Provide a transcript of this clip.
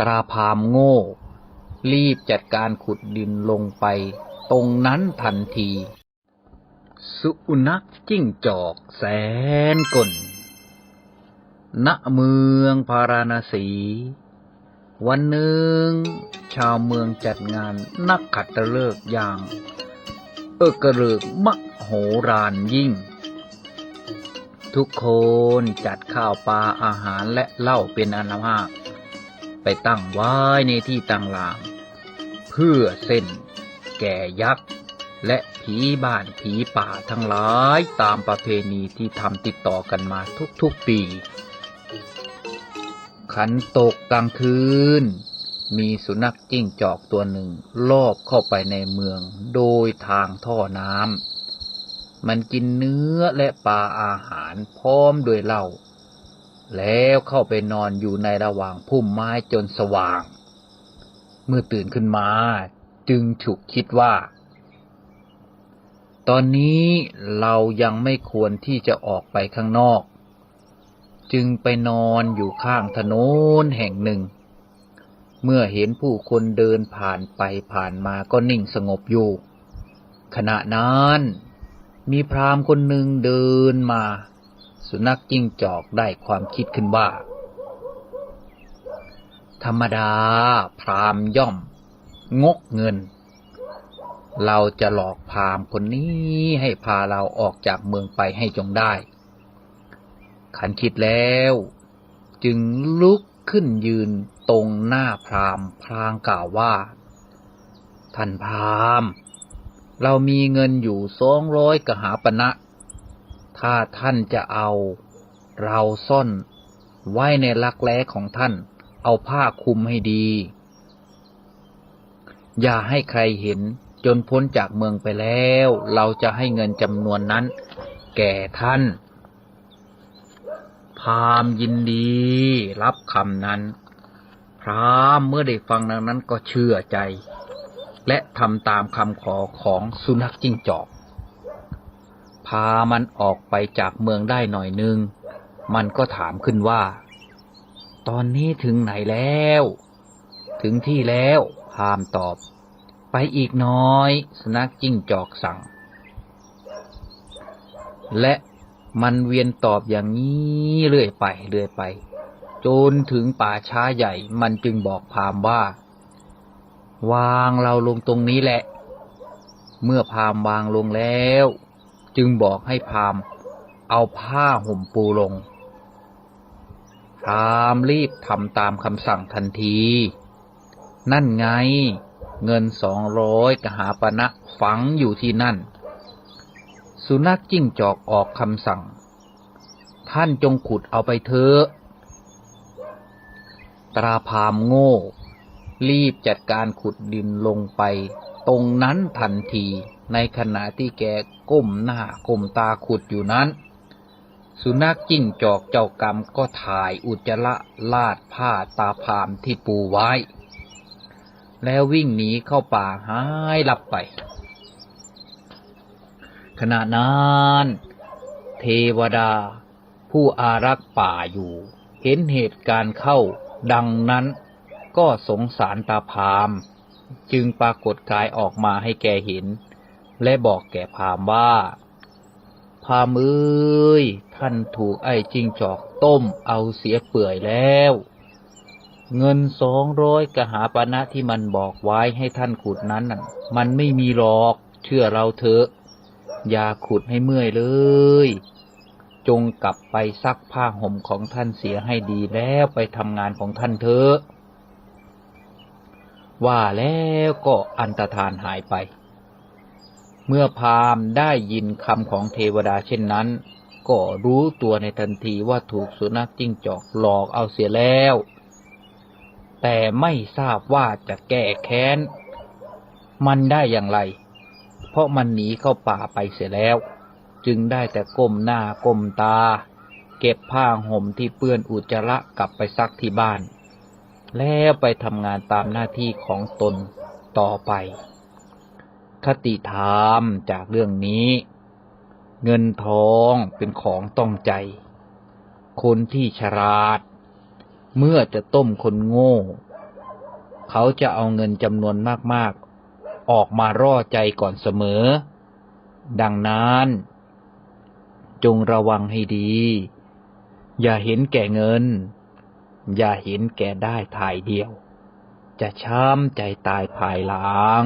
ตราพามโง่ รีบจัดการขุดดินลงไป ตรงนั้นทันที สุนัขจิ้งจอกแสนกลณเมืองพาราณสี วันหนึ่ง ชาวเมืองจัดงานนักขัตฤกษ์อย่าง เอกระเริกมโหฬารยิ่ง ทุกคนจัดข้าวปลาอาหารและเหล้าเป็นอันมาก ไปตั้งไว้ในที่ต่างลางเพื่อเส้น แก่ยักษ์ และผีบ้านผีป่าทั้งหลายตามประเพณีที่ทำติดต่อกันมาทุกๆปี ขันตกกลางคืน มีสุนัขจิ้งจอกตัวหนึ่งลอบเข้าไปในเมืองโดยทางท่อน้ำมันกินเนื้อและปลาอาหารพร้อมด้วยเหล้า แล้วเข้าไปนอนอยู่ในระหว่างพุ่มไม้จนสว่าง เมื่อตื่นขึ้นมา จึงฉุกคิดว่า ตอนนี้เรายังไม่ควรที่จะออกไปข้างนอก จึงไปนอนอยู่ข้างถนนแห่งหนึ่ง เมื่อเห็นผู้คนเดินผ่านไปผ่านมาก็นิ่งสงบอยู่ ขณะนั้นมีพราหมณ์คนหนึ่งเดินมา สุนัขจิ้งจอกได้ความคิดขึ้นว่า ธรรมดา พราหมย่อม งกเงิน เราจะหลอกพราหมณ์คนนี้ให้พาเราออกจากเมืองไปให้จงได้ ขันคิดแล้ว จึงลุกขึ้นยืนตรงหน้าพราหมพลางกล่าวว่า ท่านพราหมเรามีเงินอยู่สองร้อยกหาปณะ ถ้าท่านจะเอา เราซ่อนไว้ในลักแร้ของท่าน เอาผ้าคลุมให้ดี อย่าให้ใครเห็นจนพ้นจากเมืองไปแล้ว เราจะให้เงินจำนวนนั้น แก่ท่าน พามยินดีรับคำนั้น พรามเมื่อได้ฟังดังนั้นก็เชื่อใจ และทำตามคำขอของสุนัขจิ้งจอก พามันออกไปจากเมืองได้หน่อยนึง มันก็ถามขึ้นว่า ตอนนี้ถึงไหนแล้ว ถึงที่แล้วพามตอบ ไปอีกน้อย สนัขจิ้งจอกสั่ง และมันเวียนตอบอย่างนี้เรื่อยไปเรื่อยไป จนถึงป่าช้าใหญ่ มันจึงบอกพามว่า วางเราลงตรงนี้แหละ เมื่อพามวางลงแล้ว จึงบอกให้พามเอาผ้าห่มปูลง พราหมณ์รีบทำตามคำสั่งทันที นั่นไง เงินสองร้อยกหาปณะฝังอยู่ที่นั่น สุนัขจิ้งจอกออกคำสั่ง ท่านจงขุดเอาไปเถอะ ตราพามโง่ รีบจัดการขุดดินลงไป ตรงนั้นทันที ในขณะที่แกก้มหน้าก้มตาขุดอยู่นั้น สุนัขจิ้งจอกเจ้ากรรมก็ถ่ายอุจจาระลาดผ้าตาพามที่ปูไว้ แล้ววิ่งหนีเข้าป่าหายลับไป ขณะนั้นเทวดา ผู้อารักษ์ป่าอยู่ เห็นเหตุการณ์เข้าดังนั้นก็สงสารตาพาม จึงปรากฏกายออกมาให้แกเห็น และบอกแก่พามว่า พามเอ้ยท่านถูกไอ้จิงจอกต้มเอาเสียเปื่อยแล้ว เงินสองร้อยกหาปณะที่มันบอกไว้ให้ท่านขุดนั้นน่ะมันไม่มีหรอก เชื่อเราเถอะ อย่าขุดให้เมื่อยเลย จงกลับไปซักผ้าห่มของท่านเสียให้ดีแล้วไปทำงานของท่านเถอะว่าแล้วก็อันตรธานหายไป เมื่อพราหมณ์ได้ยินคำของเทวดาเช่นนั้น ก็รู้ตัวในทันทีว่าถูกสุนัขจิ้งจอกหลอกเอาเสียแล้ว แต่ไม่ทราบว่าจะแก้แค้น มันได้อย่างไร เพราะมันหนีเข้าป่าไปเสียแล้ว จึงได้แต่ก้มหน้าก้มตา เก็บผ้าห่มที่เปื้อนอุจจาระกลับไปซักที่บ้าน แล้วไปทำงานตามหน้าที่ของตนต่อไป คติธรรมจากเรื่องนี้ เงินทองเป็นของต้องใจ คนที่ฉลาด เมื่อจะต้มคนโง่ เขาจะเอาเงินจำนวนมากๆ ออกมาร่อใจก่อนเสมอ ดังนั้น จงระวังให้ดี อย่าเห็นแก่เงิน อย่าเห็นแก่ได้ถ่ายเดียวจะช้ำใจตายภายหลัง